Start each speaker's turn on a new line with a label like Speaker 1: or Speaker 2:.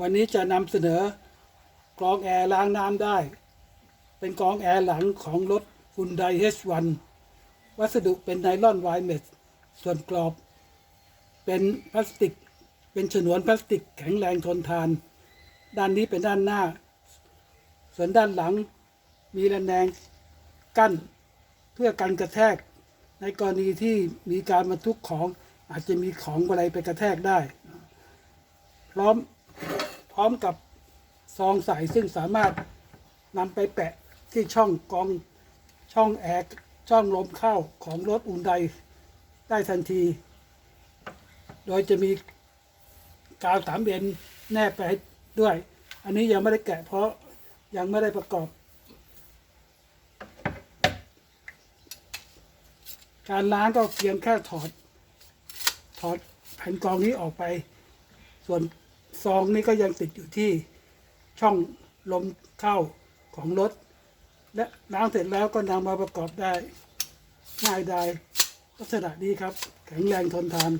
Speaker 1: วันนี้จะนำเสนอกรองแอร์ล้างน้ำได้ เป็นกรองแอร์หลังของรถ Hyundai H1 วัสดุเป็นไนลอนไวเมสส่วนกรอบ เป็นพลาสติก เป็นฉนวนพลาสติกแข็งแรงทนทาน ด้านนี้เป็นด้านหน้า ส่วนด้านหลังมีระแนงกั้นเพื่อกันกระแทก ในกรณีที่มีการบรรทุกของอาจจะมีของอะไรไปกระแทกได้ พร้อม พร้อมกับซองใสซึ่งสามารถนำไปแปะที่ช่องกองช่องแอร์ช่องลมเข้าของรถอุ่นใดได้ทันที โดยจะมีกาวสามเอ็นแนบไปด้วย อันนี้ยังไม่ได้แกะเพราะยังไม่ได้ประกอบ การล้างก็เพียงแค่ถอด ถอดแผ่นกองนี้ออกไป ส่วน ซองนี้ก็ยังติดอยู่ที่ช่องลมเข้าของรถ และล้างเสร็จแล้วก็นำมาประกอบได้ง่ายดายลักษณะนี้ครับ แข็งแรงทนทาน